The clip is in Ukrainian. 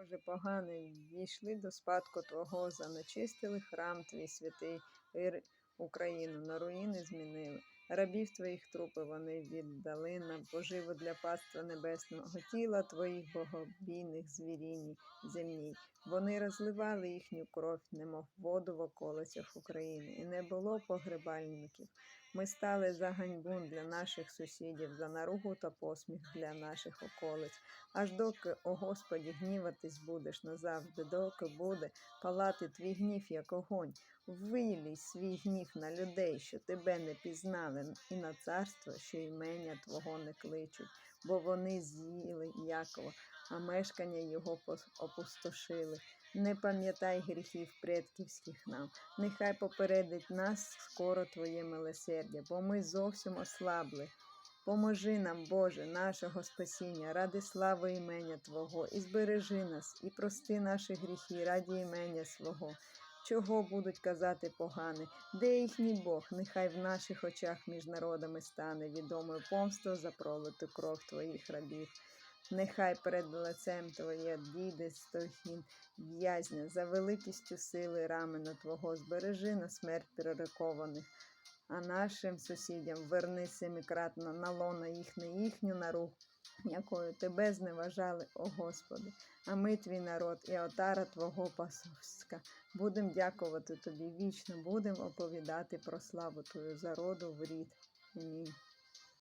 Боже, поганий, війшли до спадку Твого, занечистили храм Твій святий, Україну, на руїни змінили. Рабів Твоїх трупи вони віддали на поживу для паства небесного, тіла Твоїх богобійних звіріній земній. Вони розливали їхню кров, немов воду в околицях України, і не було погребальників. Ми стали за ганьбу для наших сусідів, за наругу та посміх для наших околиць. Аж доки, о Господі, гніватись будеш назавжди, доки буде палати твій гнів, як огонь. Вилій свій гнів на людей, що тебе не пізнали, і на царство, що імення Твого не кличуть, бо вони з'їли Якова, а мешкання його опустошили. Не пам'ятай гріхів предківських нам, нехай попередить нас скоро Твоє милосердя, бо ми зовсім ослабли. Поможи нам, Боже, нашого спасіння, ради слави імення Твого, і збережи нас, і прости наші гріхи раді імення свого. Чого будуть казати погане? Де їхній Бог? Нехай в наших очах між народами стане відомою помсто за пролиту кров Твоїх рабів. Нехай перед лицем Твоє діде стогін в'язня за великістю сили рамена Твого збережи на смерть перерекованих а нашим сусідям верни семикратно на лона не їхню наругу, якою тебе зневажали, о Господи. А ми, твій народ, і отара Твого пасовська, будем дякувати Тобі вічно, будем оповідати про славу Твою за роду в рід. Амінь.